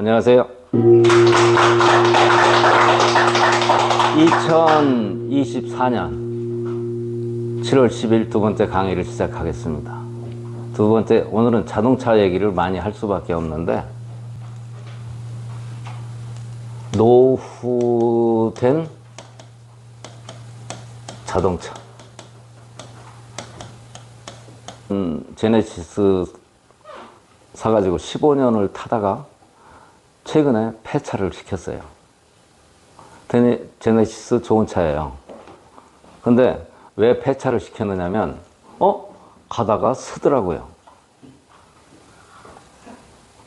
안녕하세요. 2024년 7월 10일 두 번째 강의를 시작하겠습니다. 두 번째, 오늘은 자동차 얘기를 많이 할 수밖에 없는데, 노후된 자동차. 음, 제네시스 사가지고 15년을 타다가 최근에 폐차를 시켰어요. 제네, 제네시스 좋은 차예요. 근데 왜 폐차를 시켰느냐면, 어? 가다가 쓰더라고요.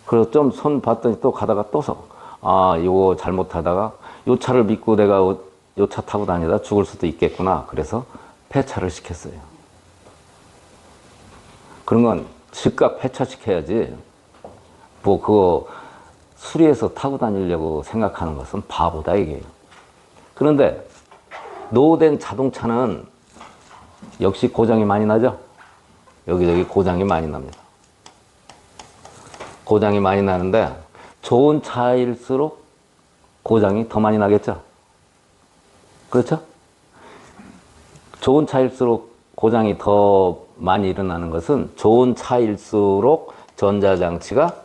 그래서 좀 손 봤더니 또 가다가 또 서. 아, 이거 잘못하다가 요 차를 믿고 내가 요 차 타고 다니다 죽을 수도 있겠구나. 그래서 폐차를 시켰어요. 그런 건 즉각 폐차시켜야지. 뭐 그거 수리해서 타고 다니려고 생각하는 것은 바보다 이게. 그런데 노후된 자동차는 역시 고장이 많이 나죠. 여기저기 고장이 많이 납니다. 고장이 많이 나는데 좋은 차일수록 고장이 더 많이 나겠죠. 그렇죠? 좋은 차일수록 고장이 더 많이 일어나는 것은 좋은 차일수록 전자장치가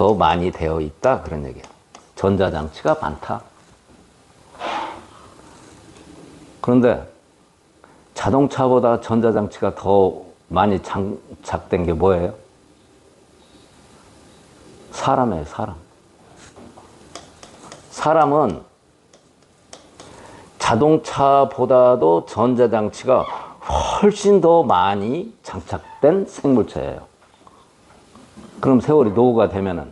더 많이 되어 있다 그런 얘기예요. 전자장치가 많다. 그런데 자동차보다 전자장치가 더 많이 장착된 게 뭐예요? 사람이에요, 사람. 사람은 자동차보다도 전자장치가 훨씬 더 많이 장착된 생물체예요. 그럼 세월이 노후가 되면은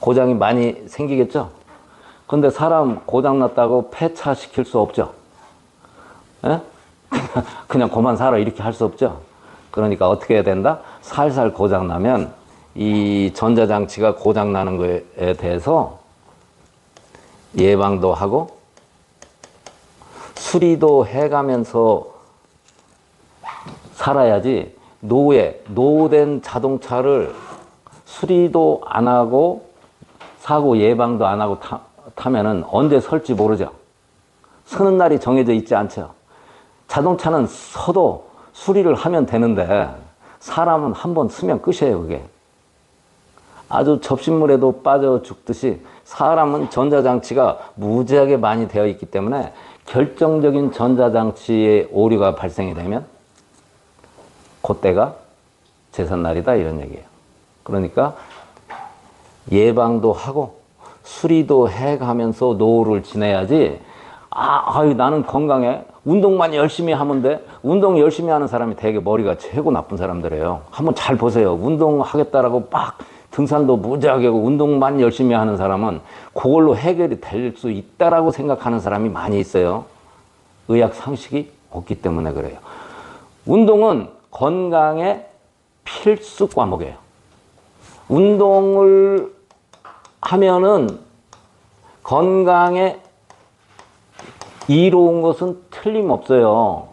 고장이 많이 생기겠죠? 근데 사람 고장 났다고 폐차시킬 수 없죠? 예? 그냥 그만 살아 이렇게 할 수 없죠? 그러니까 어떻게 해야 된다? 살살 고장 나면 이 전자장치가 고장 나는 거에 대해서 예방도 하고 수리도 해가면서 살아야지 노후에 노후된 자동차를 수리도 안 하고 사고 예방도 안 하고 타, 타면은 언제 설지 모르죠. 서는 날이 정해져 있지 않죠. 자동차는 서도 수리를 하면 되는데 사람은 한 번 쓰면 끝이에요, 그게. 아주 접신물에도 빠져 죽듯이 사람은 전자장치가 무지하게 많이 되어 있기 때문에 결정적인 전자장치의 오류가 발생이 되면 그때가 재산날이다 이런 얘기예요. 그러니까 예방도 하고 수리도 해가면서 노후를 지내야지 아, 아유, 나는 건강해. 운동만 열심히 하면 돼. 운동 열심히 하는 사람이 되게 머리가 최고 나쁜 사람들이에요. 한번 잘 보세요. 운동하겠다라고 막 등산도 무지하게 하고 운동만 열심히 하는 사람은 그걸로 해결이 될 수 있다라고 생각하는 사람이 많이 있어요. 의학 상식이 없기 때문에 그래요. 운동은 건강의 필수 과목이에요. 운동을 하면은 건강에 이로운 것은 틀림없어요.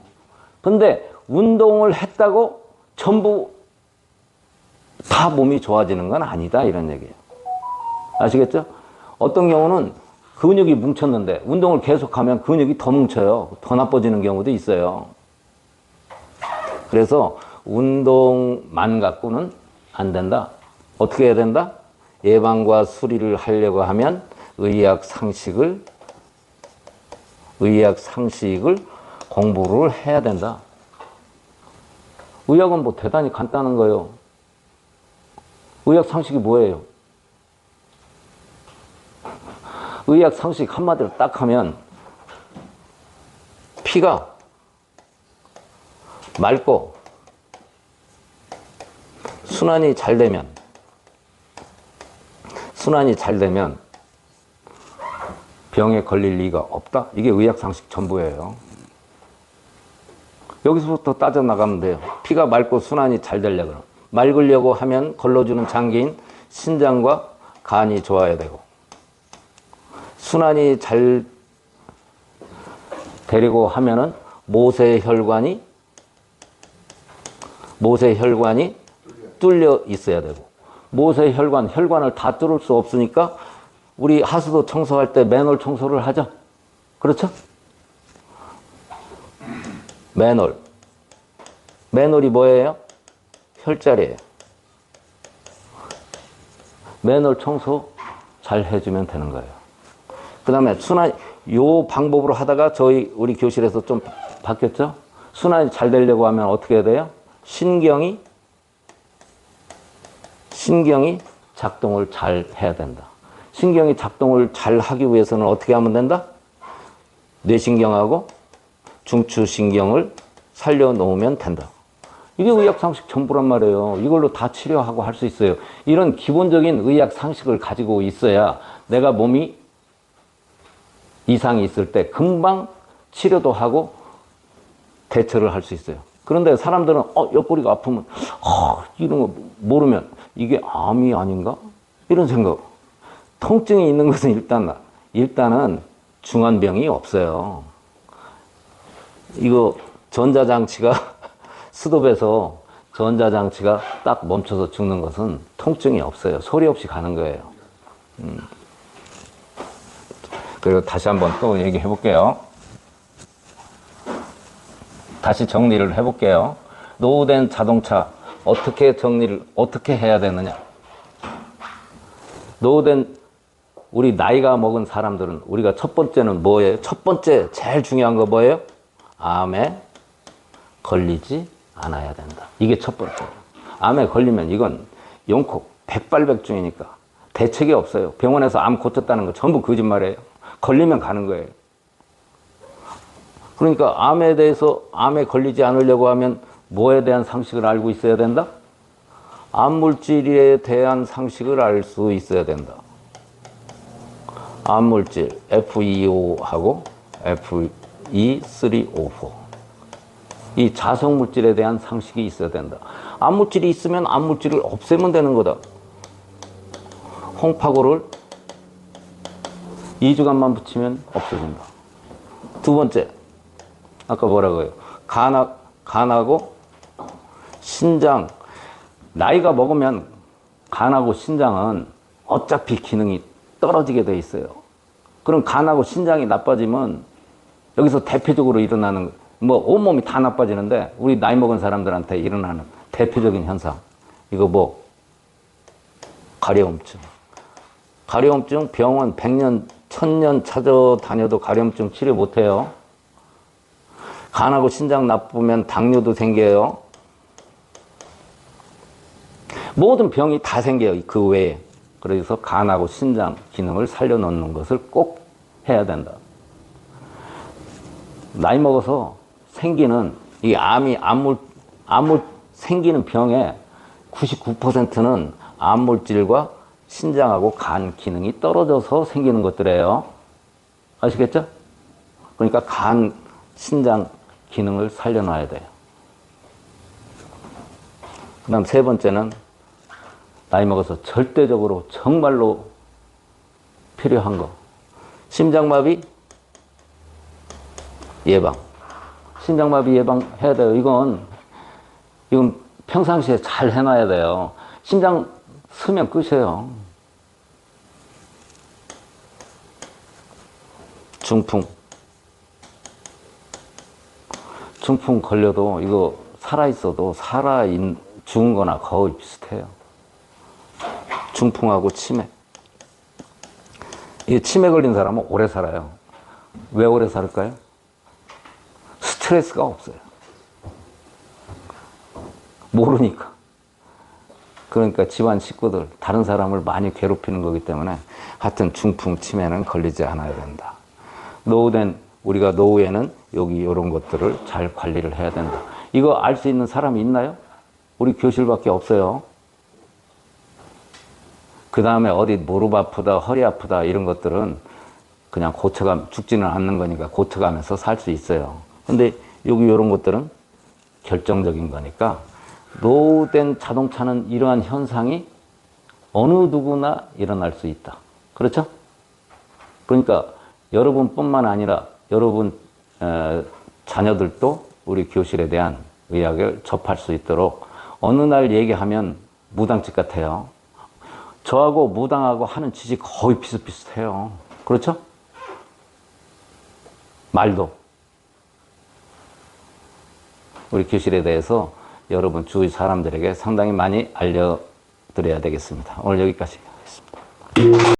근데 운동을 했다고 전부 다 몸이 좋아지는 건 아니다 이런 얘기예요. 아시겠죠? 어떤 경우는 근육이 뭉쳤는데 운동을 계속하면 근육이 더 뭉쳐요. 더 나빠지는 경우도 있어요. 그래서 운동만 갖고는 안 된다. 어떻게 해야 된다? 예방과 수리를 하려고 하면 의학 상식을 의학 상식을 공부를 해야 된다. 의학은 뭐 대단히 간단한 거예요. 의학 상식이 뭐예요? 의학 상식 한마디로 딱 하면 피가 맑고 순환이 잘 되면 순환이 잘 되면 병에 걸릴 리가 없다. 이게 의학 상식 전부예요. 여기서부터 따져 나가면 돼요. 피가 맑고 순환이 잘 되려고 맑으려고 하면 걸러주는 장기인 신장과 간이 좋아야 되고 순환이 잘 되려고 하면은 모세혈관이 모세 혈관이 뚫려 있어야 되고 모세 혈관, 혈관을 다 뚫을 수 없으니까 우리 하수도 청소할 때 맨홀 청소를 하죠. 그렇죠? 맨홀. 맨홀이 뭐예요? 혈자리예요. 맨홀 청소 잘 해주면 되는 거예요. 그 다음에 순환, 요 방법으로 하다가 저희 우리 교실에서 좀 바뀌었죠? 순환이 잘 되려고 하면 어떻게 해야 돼요? 신경이, 신경이 작동을 잘 해야 된다. 신경이 작동을 잘 하기 위해서는 어떻게 하면 된다? 뇌신경하고 중추신경을 살려놓으면 된다. 이게 의학 상식 전부란 말이에요. 이걸로 다 치료하고 할 수 있어요. 이런 기본적인 의학 상식을 가지고 있어야 내가 몸이 이상이 있을 때 금방 치료도 하고 대처를 할 수 있어요. 그런데 사람들은 어, 옆구리가 아프면 어, 이런 거 모르면 이게 암이 아닌가? 이런 생각. 통증이 있는 것은 일단 일단은 중환병이 없어요. 이거 전자장치가 스톱해서 전자장치가 딱 멈춰서 죽는 것은 통증이 없어요. 소리 없이 가는 거예요. 음. 그리고 다시 한번 또 얘기해 볼게요. 다시 정리를 해 볼게요. 노후된 자동차 어떻게 정리를 어떻게 해야 되느냐? 노후된 우리 나이가 먹은 사람들은 우리가 첫 번째는 뭐예요? 첫 번째 제일 중요한 거 뭐예요? 암에 걸리지 않아야 된다. 이게 첫 번째. 암에 걸리면 이건 용콕 백발백중이니까 대책이 없어요. 병원에서 암 고쳤다는 거 전부 거짓말이에요. 걸리면 가는 거예요. 그러니까 암에 대해서 암에 걸리지 않으려고 하면 뭐에 대한 상식을 알고 있어야 된다? 암 물질에 대한 상식을 알 수 있어야 된다. 암 물질 FeO하고 Fe3O4 이 자성 물질에 대한 상식이 있어야 된다. 암 물질이 있으면 암 물질을 없애면 되는 거다. 홍파고를 2주간만 붙이면 없어진다. 두 번째, 아까 뭐라고요? 간하, 간하고 신장. 나이가 먹으면 간하고 신장은 어차피 기능이 떨어지게 돼 있어요. 그럼 간하고 신장이 나빠지면 여기서 대표적으로 일어나는 뭐 온몸이 다 나빠지는데 우리 나이 먹은 사람들한테 일어나는 대표적인 현상. 이거 뭐 가려움증. 가려움증 병원 100년, 1000년 찾아다녀도 가려움증 치료 못 해요. 간하고 신장 나쁘면 당뇨도 생겨요. 모든 병이 다 생겨요. 그 외에. 그래서 간하고 신장 기능을 살려놓는 것을 꼭 해야 된다. 나이 먹어서 생기는 이 암이 암물 암물 생기는 병의 99%는 암물질과 신장하고 간 기능이 떨어져서 생기는 것들이에요. 아시겠죠? 그러니까 간, 신장 기능을 살려놔야 돼요. 그 다음 세 번째는 나이 먹어서 절대적으로 정말로 필요한 거. 심장마비 예방. 심장마비 예방해야 돼요. 이건, 이건 평상시에 잘 해놔야 돼요. 심장 쓰면 끝이에요. 중풍. 중풍 걸려도 이거 살아있어도 살아 죽은 거나 거의 비슷해요. 중풍하고 치매. 이 치매 걸린 사람은 오래 살아요. 왜 오래 살을까요? 스트레스가 없어요. 모르니까. 그러니까 집안 식구들, 다른 사람을 많이 괴롭히는 거기 때문에 하여튼 중풍, 치매는 걸리지 않아야 된다. 노후된, 우리가 노후에는 여기 이런 것들을 잘 관리를 해야 된다. 이거 알 수 있는 사람이 있나요? 우리 교실밖에 없어요. 그 다음에 어디 무릎 아프다, 허리 아프다 이런 것들은 그냥 고쳐가 죽지는 않는 거니까 고쳐가면서 살 수 있어요. 근데 여기 이런 것들은 결정적인 거니까 노후된 자동차는 이러한 현상이 어느 누구나 일어날 수 있다. 그렇죠? 그러니까 여러분뿐만 아니라 여러분 에, 자녀들도 우리 교실에 대한 의학을 접할 수 있도록 어느 날 얘기하면 무당집 같아요. 저하고 무당하고 하는 짓이 거의 비슷비슷해요. 그렇죠? 말도. 우리 교실에 대해서 여러분 주위 사람들에게 상당히 많이 알려드려야 되겠습니다. 오늘 여기까지 하겠습니다.